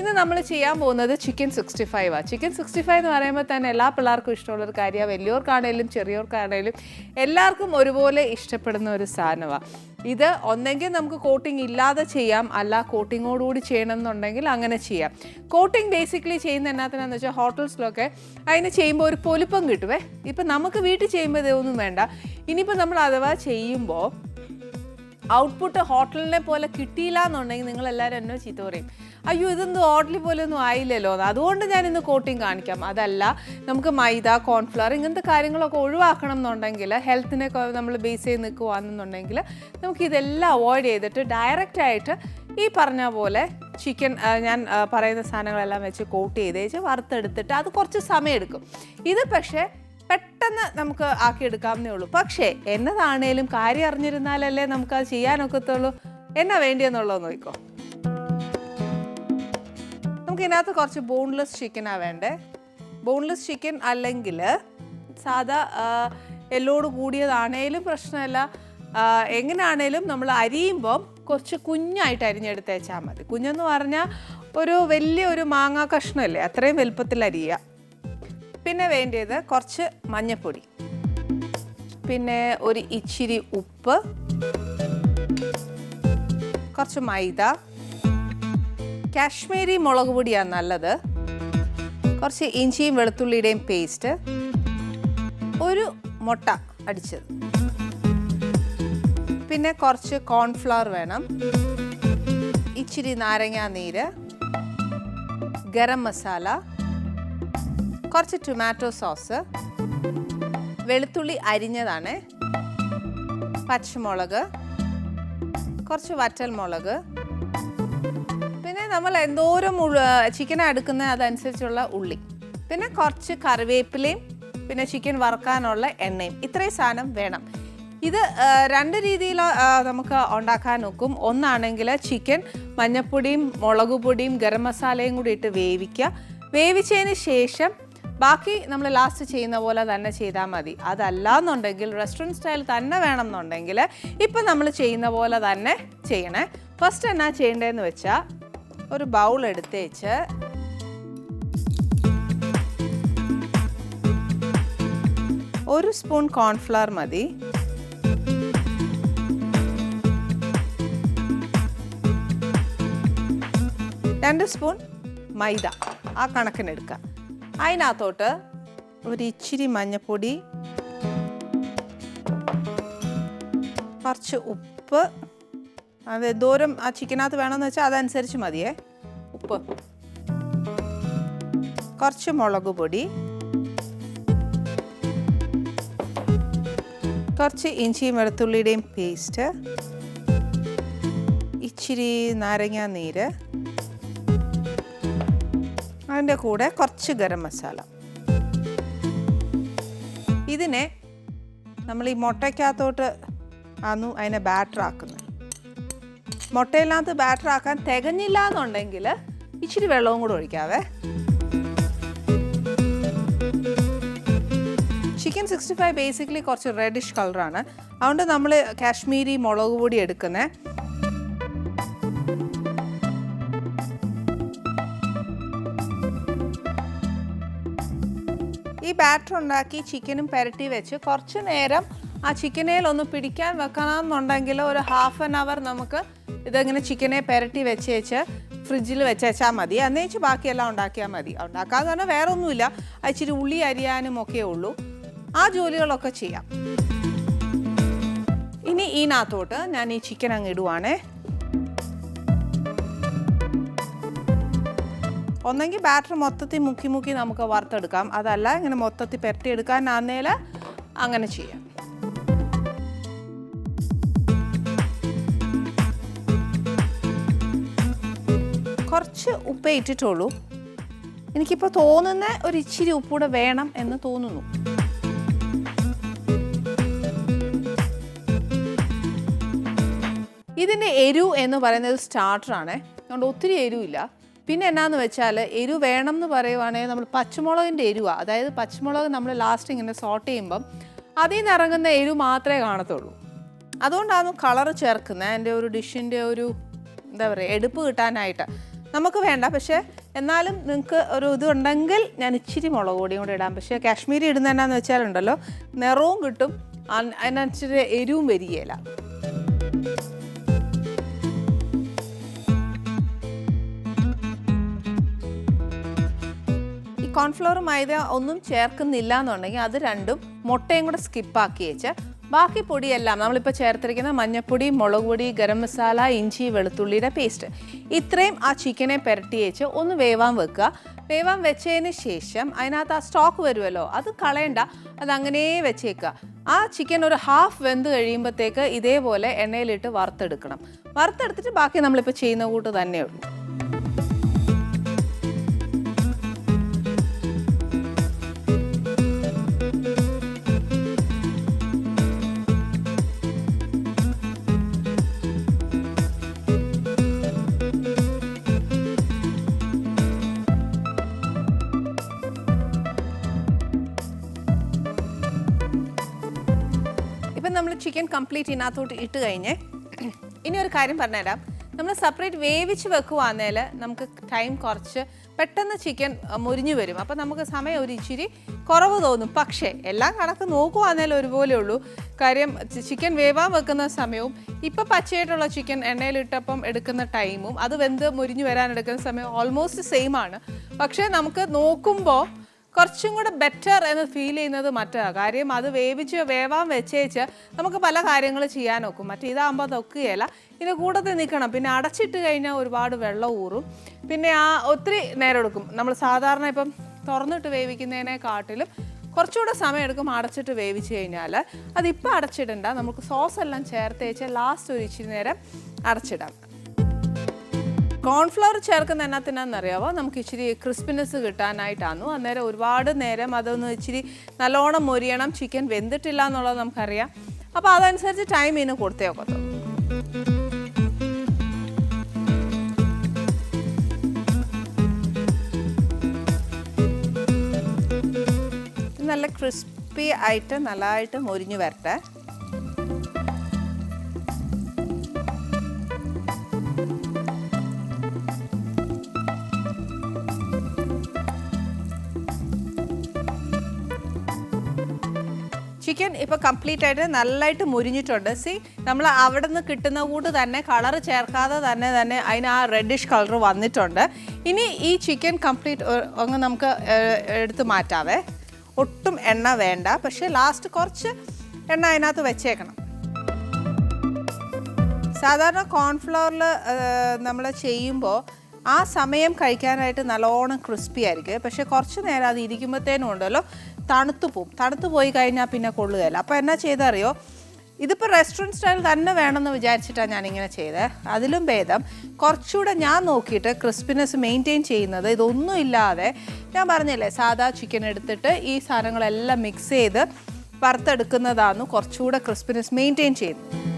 ഇന്ന് നമ്മൾ ചെയ്യാൻ പോകുന്നത് ചിക്കൻ സിക്സ്റ്റി ഫൈവ് ആണ് ചിക്കൻ സിക്സ്റ്റി ഫൈവ് എന്ന് പറയുമ്പോൾ തന്നെ എല്ലാ പിള്ളേർക്കും ഇഷ്ടമുള്ള ഒരു കാര്യമാണ്. വലിയവർക്കാണേലും ചെറിയവർക്കാണേലും എല്ലാവർക്കും ഒരുപോലെ ഇഷ്ടപ്പെടുന്ന ഒരു സാധനമാണ് ഇത് ഒന്നെങ്കിൽ നമുക്ക് കോട്ടിംഗ് ഇല്ലാതെ ചെയ്യാം. അല്ല കോട്ടിങ്ങോടുകൂടി ചെയ്യണം എന്നുണ്ടെങ്കിൽ അങ്ങനെ ചെയ്യാം. കോട്ടിംഗ് ബേസിക്കലി ചെയ്യുന്ന എന്നാത്തിനാന്ന് വെച്ചാൽ ഹോട്ടൽസിലൊക്കെ അതിന് ചെയ്യുമ്പോൾ ഒരു പൊലിപ്പം കിട്ടുവേ ഇപ്പം നമുക്ക് വീട്ടിൽ ചെയ്യുമ്പോൾ ഇതൊന്നും വേണ്ട. ഇനിയിപ്പോൾ നമ്മൾ അഥവാ ചെയ്യുമ്പോൾ ഔട്ട്പുട്ട് ഹോട്ടലിനെ പോലെ കിട്ടിയില്ല എന്നുണ്ടെങ്കിൽ നിങ്ങൾ എല്ലാവരും എന്നോ ചീത്ത പറയും. അയ്യോ ഇതൊന്നും ഹോട്ടലിൽ പോലെ ഒന്നും ആയില്ലല്ലോ അതുകൊണ്ട് ഞാൻ ഇന്ന് കോട്ടിങ് കാണിക്കാം. അതല്ല നമുക്ക് മൈദ കോൺഫ്ലവർ ഇങ്ങനത്തെ കാര്യങ്ങളൊക്കെ ഒഴിവാക്കണം എന്നുണ്ടെങ്കിൽ ഹെൽത്തിനെ നമ്മൾ ബേസ് ചെയ്ത് നിൽക്കുകയാണെന്നുണ്ടെങ്കിൽ നമുക്ക് ഇതെല്ലാം അവോയ്ഡ് ചെയ്തിട്ട് ഡയറക്റ്റ് ആയിട്ട് ഈ പറഞ്ഞ പോലെ ചിക്കൻ ഞാൻ പറയുന്ന സാധനങ്ങളെല്ലാം വെച്ച് കോട്ട് ചെയ്ത് വെച്ച് വറുത്തെടുത്തിട്ട് അത് കുറച്ച് സമയം എടുക്കും. ഇത് പക്ഷേ പെട്ടെന്ന് നമുക്ക് ആക്കിയെടുക്കാവുന്നേ ഉള്ളൂ. പക്ഷേ എന്നതാണേലും കാര്യം അറിഞ്ഞിരുന്നാലല്ലേ നമുക്ക് അത് ചെയ്യാനൊക്കത്തുള്ളൂ. എന്നാ വേണ്ടിയെന്നുള്ളത് നോക്കിക്കോ. നമുക്ക് ഇതിനകത്ത് കുറച്ച് ബോൺലെസ് ചിക്കനാണ് വേണ്ടേ. ബോൺലെസ് ചിക്കൻ അല്ലെങ്കിൽ സാധാ എല്ലോട് കൂടിയതാണേലും പ്രശ്നമല്ല. എങ്ങനെയാണേലും നമ്മൾ അരിയുമ്പം കുറച്ച് കുഞ്ഞായിട്ട് അരിഞ്ഞെടുത്തേച്ചാൽ മതി. കുഞ്ഞെന്ന് പറഞ്ഞാൽ ഒരു വലിയ ഒരു മാങ്ങാ കഷ്ണമല്ലേ അത്രയും വലുപ്പത്തിൽ അരിയുക പിന്നെ വേണ്ടത് കുറച്ച് മഞ്ഞൾപ്പൊടി പിന്നെ ഒരു ഇച്ചിരി ഉപ്പ്. കുറച്ച് മൈദ. കാശ്മീരി മുളക് പൊടിയാണ് നല്ലത്. കുറച്ച് ഇഞ്ചിയും വെളുത്തുള്ളിയുടെയും പേസ്റ്റ്. ഒരു മുട്ട അടിച്ചത്. പിന്നെ കുറച്ച് കോൺഫ്ലവർ വേണം. ഇച്ചിരി നാരങ്ങാ നീര്. ഗരം മസാല. കുറച്ച് ടൊമാറ്റോ സോസ് വെളുത്തുള്ളി അരിഞ്ഞതാണ് പച്ചമുളക് കുറച്ച് വറ്റൽ മുളക് പിന്നെ നമ്മൾ എന്തോരം ചിക്കൻ എടുക്കുന്ന അതനുസരിച്ചുള്ള ഉള്ളി. പിന്നെ കുറച്ച് കറിവേപ്പിലയും പിന്നെ ചിക്കൻ വറുക്കാനുള്ള എണ്ണയും. ഇത്രയും സാധനം വേണം. ഇത് രണ്ട് രീതിയിൽ നമുക്ക് ഉണ്ടാക്കാൻ നോക്കും. ഒന്നാണെങ്കിൽ ചിക്കൻ മഞ്ഞപ്പൊടിയും മുളക് പൊടിയും ഗരം മസാലയും കൂടി ഇട്ട് വേവിക്കുക. വേവിച്ചതിന് ശേഷം ബാക്കി നമ്മൾ ലാസ്റ്റ് ചെയ്യുന്ന പോലെ തന്നെ ചെയ്താൽ മതി. അതല്ല എന്നുണ്ടെങ്കിൽ റെസ്റ്റോറന്റ് സ്റ്റൈൽ തന്നെ വേണം എന്നുണ്ടെങ്കിൽ ഇപ്പം നമ്മൾ ചെയ്യുന്ന പോലെ തന്നെ ചെയ്യണേ. ഫസ്റ്റ് എന്നാ ചെയ്യേണ്ടതെന്ന് വെച്ചാൽ ഒരു ബൗൾ എടുത്തേച്ച് ഒരു സ്പൂൺ കോൺഫ്ലവർ മതി. രണ്ട് സ്പൂൺ മൈദ. ആ കണക്കിനെടുക്കുക അതിനകത്തോട്ട് ഒരു ഇച്ചിരി മഞ്ഞപ്പൊടി കുറച്ച് ഉപ്പ്. അത് എന്തോരം ആ ചിക്കനകത്ത് വേണമെന്ന് വെച്ചാൽ അതനുസരിച്ച് മതിയേ. ഉപ്പ്. കുറച്ച് മുളക് പൊടി. കുറച്ച് ഇഞ്ചിയും വെളുത്തുള്ളിയുടെയും പേസ്റ്റ്. ഇച്ചിരി നാരങ്ങാ നീര്. അതിന്റെ കൂടെ കുറച്ച് ഗരം മസാല. ഇതിനെ നമ്മൾ ഈ മുട്ടയ്ക്കകത്തോട്ട് ആന്നു അതിനെ ബാറ്ററാക്കുന്നത് മുട്ടയില്ലാത്ത ബാറ്ററാക്കാൻ തികഞ്ഞില്ല എന്നുണ്ടെങ്കിൽ ഇച്ചിരി വെള്ളവും കൂടെ ഒഴിക്കാവേ. ചിക്കൻ സിക്സ്റ്റി ഫൈവ് ബേസിക്കലി കുറച്ച് റെഡിഷ് കളറാണ് അതുകൊണ്ട് നമ്മൾ കാശ്മീരി മുളക് പൊടി എടുക്കുന്നത് ഈ ബാറ്റർ ഉണ്ടാക്കി ചിക്കനും പുരട്ടി വെച്ച് കുറച്ച് നേരം ആ ചിക്കനേൽ ഒന്ന് പിടിക്കാൻ വെക്കണമെന്നുണ്ടെങ്കിൽ ഒരു ഹാഫ് ആൻ അവർ നമുക്ക് ഇതങ്ങനെ ചിക്കനെ പുരട്ടി വെച്ച് വെച്ച് ഫ്രിഡ്ജിൽ വെച്ചാൽ മതി. അന്നേച്ച് ബാക്കിയെല്ലാം ഉണ്ടാക്കിയാൽ മതി. ഉണ്ടാക്കാന്ന് പറഞ്ഞാൽ വേറെ ഒന്നുമില്ല ഇച്ചിരി ഉള്ളി അരിയാനും ഒക്കെ ഉള്ളൂ. ആ ജോലികളൊക്കെ ചെയ്യാം. ഇനി ഇതിനകത്തോട്ട് ഞാൻ ഈ ചിക്കൻ അങ്ങ് ഇടുവാണേ. ഒന്നെങ്കിൽ ബാറ്റർ മൊത്തത്തിൽ മുക്കി മുക്കി നമുക്ക് വറുത്തെടുക്കാം. അതല്ല ഇങ്ങനെ മൊത്തത്തിൽ പെരട്ടിയെടുക്കാനാന്നേൽ അങ്ങനെ ചെയ്യാം. കുറച്ച് ഉപ്പേ ഇട്ടിട്ടുള്ളൂ. എനിക്കിപ്പോൾ തോന്നുന്ന ഒരു ഇച്ചിരി ഉപ്പൂടെ വേണം എന്ന് തോന്നുന്നു. ഇതിന്റെ എരു എന്ന് പറയുന്നത് സ്റ്റാർട്ടറാണ് അതുകൊണ്ട് ഒത്തിരി എരിവില്ല. പിന്നെ എന്നാന്ന് വെച്ചാൽ എരിവ് വേണം എന്ന് പറയുവാണെങ്കിൽ നമ്മൾ പച്ചമുളകിന്റെ എരിവ. അതായത് പച്ചമുളക് നമ്മൾ ലാസ്റ്റ് ഇങ്ങനെ സോട്ട് ചെയ്യുമ്പം അതിൽ നിന്ന് ഇറങ്ങുന്ന എരിവ് മാത്രമേ കാണത്തുള്ളൂ. അതുകൊണ്ടാണ് കളർ ചേർക്കുന്നത്. എന്റെ ഒരു ഡിഷിന്റെ ഒരു എന്താ പറയുക എടുപ്പ് കിട്ടാനായിട്ട്. നമുക്ക് വേണ്ട. പക്ഷേ എന്നാലും നിങ്ങൾക്ക് ഒരു ഇത് ഉണ്ടെങ്കിൽ ഞാൻ ഇച്ചിരി മുളക് കൂടി കൂടെ ഇടാം. പക്ഷേ കാശ്മീരി ഇടുന്ന എന്നാന്ന് വെച്ചാലുണ്ടല്ലോ നിറവും കിട്ടും. അതിനനുസരിച്ച് എരിവും വരികയില്ല. ഈ കോൺഫ്ലവർ മൈദ ഒന്നും ചേർക്കുന്നില്ല എന്നുണ്ടെങ്കിൽ അത് രണ്ടും മുട്ടയും കൂടെ സ്കിപ്പാക്കി വെച്ച് ബാക്കി പൊടിയെല്ലാം നമ്മളിപ്പോൾ ചേർത്തിരിക്കുന്ന മഞ്ഞപ്പൊടി മുളക് പൊടി ഗരം മസാല ഇഞ്ചി വെളുത്തുള്ളിയുടെ പേസ്റ്റ് ഇത്രയും ആ ചിക്കനെ പുരട്ടി വെച്ച് ഒന്ന് വേവാൻ വെക്കുക. വേവാൻ വെച്ചതിന് ശേഷം അതിനകത്ത് ആ സ്റ്റോക്ക് വരുമല്ലോ അത് കളയണ്ട അത് അങ്ങനെ വെച്ചേക്കുക. ആ ചിക്കൻ ഒരു ഹാഫ് വെന്ത് കഴിയുമ്പോഴത്തേക്ക് ഇതേപോലെ എണ്ണയിലിട്ട് വറുത്തെടുക്കണം. വറുത്തെടുത്തിട്ട് ബാക്കി നമ്മളിപ്പോൾ ചെയ്യുന്ന കൂട്ട് തന്നെ ചിക്കൻ കംപ്ലീറ്റ് ഇതിനകത്തോട്ട് ഇട്ട് കഴിഞ്ഞ് ഇനി ഒരു കാര്യം പറഞ്ഞുതരാം. നമ്മൾ സെപ്പറേറ്റ് വേവിച്ച് വെക്കുവാന്നേൽ നമുക്ക് ടൈം കുറച്ച് പെട്ടെന്ന് ചിക്കൻ മുരിഞ്ഞു വരും. അപ്പം നമുക്ക് സമയം ഒരു ഇച്ചിരി കുറവ് തോന്നും. പക്ഷേ എല്ലാം കണക്ക് നോക്കുവാന്നേൽ ഒരുപോലെ ഉള്ളൂ. കാര്യം ചിക്കൻ വേവാൻ വെക്കുന്ന സമയവും ഇപ്പം പച്ചയായിട്ടുള്ള ചിക്കൻ എണ്ണയിലിട്ടപ്പം എടുക്കുന്ന ടൈമും അത് വെന്ത് മുരിഞ്ഞു വരാൻ എടുക്കുന്ന സമയം ഓൾമോസ്റ്റ് സെയിം ആണ്. പക്ഷേ നമുക്ക് നോക്കുമ്പോൾ കുറച്ചും കൂടെ ബെറ്റർ എന്ന് ഫീൽ ചെയ്യുന്നത് മറ്റാ കാര്യം അത് വേവിച്ച് വേവാൻ വെച്ചേച്ച് നമുക്ക് പല കാര്യങ്ങൾ ചെയ്യാൻ നോക്കും മറ്റേ ഇതാകുമ്പോൾ നോക്കുകയില്ല ഇതിന് കൂട്ടത്തിൽ നിൽക്കണം. പിന്നെ അടച്ചിട്ട് കഴിഞ്ഞാൽ ഒരുപാട് വെള്ളം ഊറും. പിന്നെ ആ ഒത്തിരി നേരം എടുക്കും. നമ്മൾ സാധാരണ ഇപ്പം തുറന്നിട്ട് വേവിക്കുന്നതിനെക്കാട്ടിലും കുറച്ചുകൂടെ സമയം എടുക്കും അടച്ചിട്ട് വേവിച്ച് കഴിഞ്ഞാൽ അതിപ്പോൾ അടച്ചിടണ്ട. നമുക്ക് സോസ് എല്ലാം ചേർത്ത് വെച്ചാൽ ലാസ്റ്റ് ഒരു ഇച്ചിരി നേരം അടച്ചിടാം. കോൺഫ്ലവർ ചേർക്കുന്ന എന്നത്തിനാണെന്നറിയാവോ നമുക്ക് ഇച്ചിരി ക്രിസ്പിനെസ് കിട്ടാനായിട്ടാണ് അന്നേരം ഒരുപാട് നേരം അതൊന്ന് ഇച്ചിരി നല്ലോണം മൊരിയണം. ചിക്കൻ വെന്തിട്ടില്ല എന്നുള്ളത് നമുക്കറിയാം. അപ്പോൾ അതനുസരിച്ച് ടൈം ഇതിന് കൊടുത്തേ നല്ല ക്രിസ്പി ആയിട്ട് നല്ലതായിട്ട് മൊരിഞ്ഞു വരട്ടെ. ചിക്കൻ ഇപ്പോൾ കംപ്ലീറ്റ് ആയിട്ട് നല്ലതായിട്ട് മുരിഞ്ഞിട്ടുണ്ട്. സി നമ്മൾ അവിടെ നിന്ന് കിട്ടുന്ന കൂട്ട് തന്നെ കളർ ചേർക്കാതെ തന്നെ തന്നെ അതിന് ആ റെഡിഷ് കളർ വന്നിട്ടുണ്ട്. ഇനി ഈ ചിക്കൻ കംപ്ലീറ്റ് അങ്ങ് നമുക്ക് എടുത്ത് മാറ്റാവേ. ഒട്ടും എണ്ണ വേണ്ട പക്ഷേ ലാസ്റ്റ് കുറച്ച് എണ്ണ അതിനകത്ത് വെച്ചേക്കണം. സാധാരണ കോൺഫ്ലവറിൽ നമ്മൾ ചെയ്യുമ്പോൾ ആ സമയം കഴിക്കാനായിട്ട് നല്ലോണം ക്രിസ്പി ആയിരിക്കും. പക്ഷേ കുറച്ച് നേരം അത് ഇരിക്കുമ്പോഴത്തേനും ഉണ്ടല്ലോ. തണുത്തു പോവും. തണുത്തു പോയി കഴിഞ്ഞാൽ പിന്നെ കൊള്ളുകയില്ല. അപ്പോൾ എന്നാ ചെയ്തറിയോ? ഇതിപ്പോൾ റെസ്റ്റോറന്റ് സ്റ്റൈൽ തന്നെ വേണമെന്ന് വിചാരിച്ചിട്ടാണ് ഞാനിങ്ങനെ ചെയ്തത് അതിലും ഭേദം. കുറച്ചുകൂടെ ഞാൻ നോക്കിയിട്ട് ക്രിസ്പിനെസ് മെയിന്റെയിൻ ചെയ്യുന്നത് ഇതൊന്നും ഇല്ലാതെ ഞാൻ പറഞ്ഞില്ലേ സാധാ ചിക്കൻ എടുത്തിട്ട് ഈ സാധനങ്ങളെല്ലാം മിക്സ് ചെയ്ത് വറുത്തെടുക്കുന്നതാണ് കുറച്ചുകൂടെ ക്രിസ്പിനെസ് മെയിന്റെയിൻ ചെയ്യുന്നത്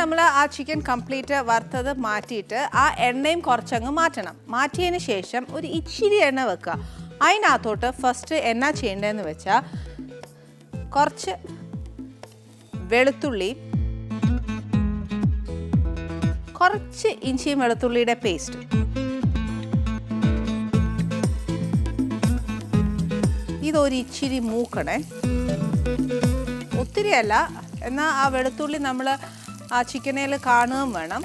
നമ്മൾ ആ ചിക്കൻ കംപ്ലീറ്റ് വറുത്തത് മാറ്റിയിട്ട് ആ എണ്ണയും കുറച്ചങ്ങ് മാറ്റണം. മാറ്റിയതിന് ശേഷം ഒരു ഇച്ചിരി എണ്ണ വെക്കുക. അതിനകത്തോട്ട് ഫസ്റ്റ് എണ്ണ ചെയ്യേണ്ടതെന്ന് വെച്ചാൽ കുറച്ച് വെളുത്തുള്ളി കുറച്ച് ഇഞ്ചിയും വെളുത്തുള്ളിയുടെ പേസ്റ്റ് ഇതൊരു ഇച്ചിരി മൂക്കണേ. ഒത്തിരിയല്ല എന്നാൽ ആ വെളുത്തുള്ളി നമ്മൾ ആ ചിക്കനേൽ കാണുകയും വേണം.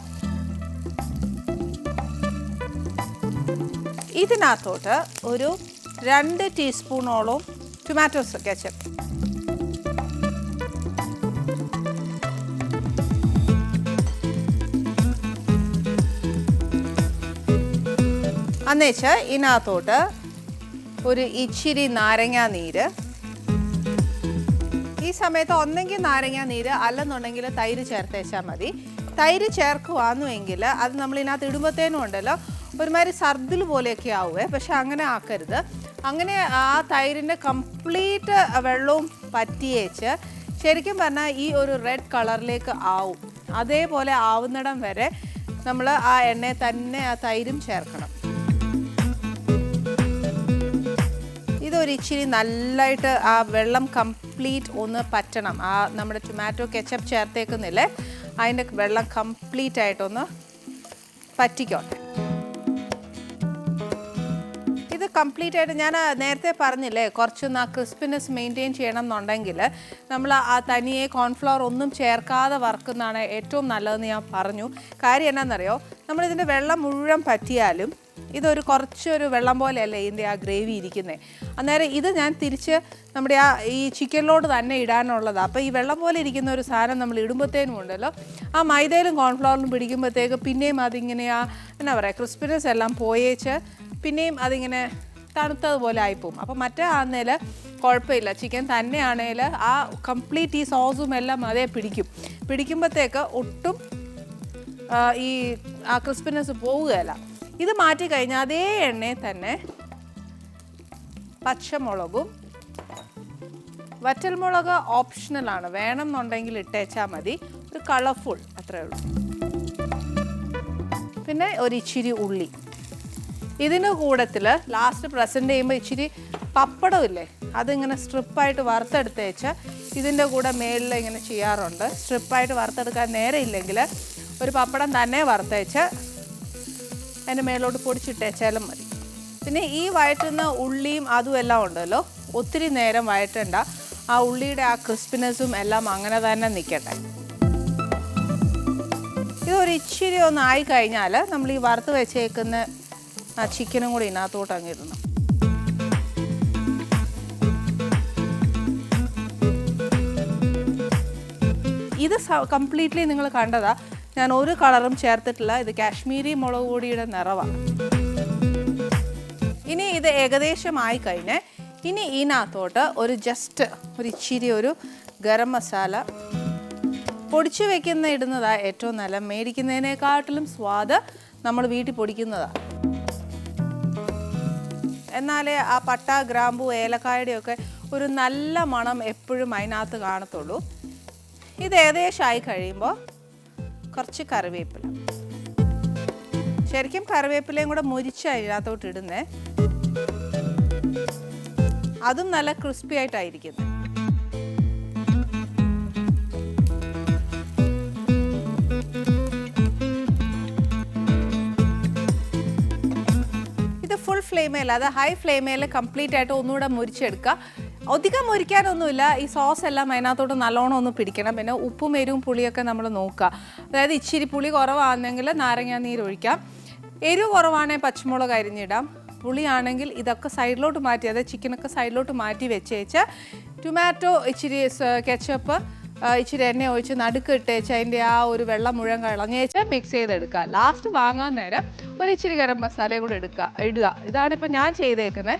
ഇതിനകത്തോട്ട് ഒരു രണ്ട് ടീസ്പൂണോളം ടൊമാറ്റോസ് കെച്ചപ്പ് എന്നുവെച്ചാൽ ഇതിനകത്തോട്ട് ഒരു ഇച്ചിരി നാരങ്ങാ നീര് സമയത്ത് ഒന്നെങ്കിൽ നാരങ്ങ നീര് അല്ലെന്നുണ്ടെങ്കിൽ തൈര് ചേർത്തേച്ചാൽ മതി. തൈര് ചേർക്കുവാന്നു എങ്കിൽ അത് നമ്മൾ ഇതിനകത്ത് ഇടുമ്പോഴത്തേനും ഉണ്ടല്ലോ ഒരുമാതിരി സർദിൽ പോലെയൊക്കെ ആവുമേ പക്ഷെ അങ്ങനെ ആക്കരുത്. അങ്ങനെ ആ തൈരിന്റെ കംപ്ലീറ്റ് വെള്ളവും പറ്റിയേച്ച് ശരിക്കും പറഞ്ഞാൽ ഈ ഒരു റെഡ് കളറിലേക്ക് ആവും. അതേപോലെ ആവുന്നിടം വരെ നമ്മൾ ആ എണ്ണയെ തന്നെ ആ തൈരും ചേർക്കണം. ഇതൊരു ഇച്ചിരി നല്ലതായിട്ട് ആ വെള്ളം കംപ്ലീറ്റ് ഒന്ന് പറ്റണം. ആ നമ്മുടെ ടൊമാറ്റോ കെച്ചപ്പ് ചേർത്തേക്കുന്നില്ലേ? അതിന്റെ വെള്ളം കംപ്ലീറ്റ് ആയിട്ടൊന്ന് പറ്റിക്കോട്ടെ. ഇത് കംപ്ലീറ്റ് ആയിട്ട് ഞാൻ നേരത്തെ പറഞ്ഞില്ലേ കുറച്ചൊന്ന് ആ ക്രിസ്പിനെസ് മെയിന്റെയിൻ ചെയ്യണം എന്നുണ്ടെങ്കിൽ നമ്മൾ ആ തനിയെ കോൺഫ്ലവർ ഒന്നും ചേർക്കാതെ വറുക്കുന്നതാണ് ഏറ്റവും നല്ലതെന്ന് ഞാൻ പറഞ്ഞു. കാര്യം എന്നാണെന്നറിയോ നമ്മളിതിന്റെ വെള്ളം മുഴുവൻ പറ്റിയാലും ഇതൊരു കുറച്ചൊരു വെള്ളം പോലെയല്ലേ ഇതിന്റെ ആ ഗ്രേവി ഇരിക്കുന്നത് അന്നേരം ഇത് ഞാൻ തിരിച്ച് നമ്മുടെ ആ ഈ ചിക്കനിലോട്ട് തന്നെ ഇടാനുള്ളതാണ് അപ്പോൾ ഈ വെള്ളം പോലെ ഇരിക്കുന്ന ഒരു സാധനം നമ്മൾ ഇടുമ്പോഴത്തേനും ഉണ്ടല്ലോ. ആ മൈദയിലും കോൺഫ്ലവറിലും പിടിക്കുമ്പോഴത്തേക്ക് പിന്നെയും അതിങ്ങനെ ആ എന്നാ പറയുക ക്രിസ്പിനെസ് എല്ലാം പോയേച്ച് പിന്നെയും അതിങ്ങനെ തണുത്തതുപോലെ ആയിപ്പോവും. അപ്പോൾ മറ്റേ ആന്നേൽ കുഴപ്പമില്ല. ചിക്കൻ തന്നെയാണേൽ ആ കംപ്ലീറ്റ് ഈ സോസും എല്ലാം അതേ പിടിക്കും. പിടിക്കുമ്പോഴത്തേക്ക് ഒട്ടും ഈ ആ ക്രിസ്പിനെസ് പോവുകയല്ല. ഇത് മാറ്റി കഴിഞ്ഞാൽ അതേ എണ്ണയിൽ തന്നെ പച്ചമുളകും. വറ്റൽമുളക് ഓപ്ഷണലാണ് വേണം എന്നുണ്ടെങ്കിൽ ഇട്ടേച്ചാൽ മതി. ഒരു കളർഫുൾ അത്രേ ഉള്ളൂ. പിന്നെ ഒരു ഇച്ചിരി ഉള്ളി. ഇതിന് കൂടത്തിൽ ലാസ്റ്റ് പ്രസന്റ് ചെയ്യുമ്പോൾ ഇച്ചിരി പപ്പടം പപ്പടമില്ലേ അതിങ്ങനെ സ്ട്രിപ്പായിട്ട് വറുത്തെടുത്തേച്ച് ഇതിന്റെ കൂടെ മേളിൽ ഇങ്ങനെ ചെയ്യാറുണ്ട്. സ്ട്രിപ്പായിട്ട് വറുത്തെടുക്കാൻ നേരെ ഇല്ലെങ്കിൽ ഒരു പപ്പടം തന്നെ വറുത്തേച്ച് അതിന്റെ മേലോട്ട് പൊടിച്ചിട്ടേച്ചാലും മതി. പിന്നെ ഈ വയറ്റുന്ന ഉള്ളിയും അതും എല്ലാം ഉണ്ടല്ലോ. ഒത്തിരി നേരം വയറ്റണ്ട. ആ ഉള്ളിയുടെ ആ ക്രിസ്പിനെസ്സും എല്ലാം അങ്ങനെ തന്നെ നിൽക്കട്ടെ. ഇതൊരു ഇച്ചിരി ഒന്ന് ആയി കഴിഞ്ഞാൽ നമ്മൾ ഈ വറുത്ത് വെച്ചേക്കുന്ന ആ ചിക്കനും കൂടി ഇതിനകത്തോട്ട് അങ്ങ് ഇടണം. ഇത് കംപ്ലീറ്റ്ലി നിങ്ങൾ കണ്ടതാ. ഞാൻ ഒരു കളറും ചേർത്തിട്ടില്ല. ഇത് കാശ്മീരി മുളക് പൊടിയുടെ നിറവാണ് ഇനി ഇത് ഏകദേശം ആയി കഴിഞ്ഞ് ഇനി ഇതിനകത്തോട്ട് ഒരു ജസ്റ്റ് ഒരു ഇച്ചിരി ഒരു ഗരം മസാല. പൊടിച്ചു വെക്കുന്ന ഇടുന്നതാണ് ഏറ്റവും നല്ല. മേടിക്കുന്നതിനേക്കാട്ടിലും സ്വാദ് നമ്മൾ വീട്ടിൽ പൊടിക്കുന്നതാണ് എന്നാലേ ആ പട്ട ഗ്രാമ്പു ഏലക്കായുടെയൊക്കെ ഒരു നല്ല മണം എപ്പോഴും അതിനകത്ത് കാണത്തുള്ളൂ. ഇത് ഏകദേശമായി കഴിയുമ്പോൾ കുറച്ച് കറിവേപ്പില. ശരിക്കും കറിവേപ്പിലയും കൂടെ മുരിച്ച അതിനകത്തോട്ട് ഇടുന്നേ. അതും നല്ല ക്രിസ്പി ആയിട്ടായിരിക്കുന്നത് ഇത് ഫുൾ ഫ്ലെയിമേൽ അത് ഹൈ ഫ്ലെയിമേൽ കംപ്ലീറ്റ് ആയിട്ട് ഒന്നുകൂടെ മുരിച്ചെടുക്കുക. അധികം ഒരിക്കാനൊന്നുമില്ല ഈ സോസ് എല്ലാം അതിനകത്തോട്ട് നല്ലോണം ഒന്ന് പിടിക്കണം. പിന്നെ ഉപ്പും എരിവും പുളിയൊക്കെ നമ്മൾ നോക്കുക. അതായത് ഇച്ചിരി പുളി കുറവാണെങ്കിൽ നാരങ്ങാ നീര് ഒഴിക്കാം. എരിവ് കുറവാണെങ്കിൽ പച്ചമുളക് അരിഞ്ഞിടാം. പുളിയാണെങ്കിൽ ഇതൊക്കെ സൈഡിലോട്ട് മാറ്റി അതായത് ചിക്കനൊക്കെ സൈഡിലോട്ട് മാറ്റി വെച്ചേച്ച് ടൊമാറ്റോ ഇച്ചിരി കെച്ചപ്പ് ഇച്ചിരി എണ്ണ ഒഴിച്ച് നടുക്ക് ഇട്ടേച്ച് അതിന്റെ ആ ഒരു വെള്ളം മുഴുവൻ കളഞ്ഞേച്ച് മിക്സ് ചെയ്തെടുക്കുക. ലാസ്റ്റ് വാങ്ങാൻ നേരം ഒരു ഇച്ചിരി ഗരം മസാലയും കൂടെ എടുക്കുക ഇടുക. ഇതാണ് ഇപ്പം ഞാൻ ചെയ്തേക്കുന്നത്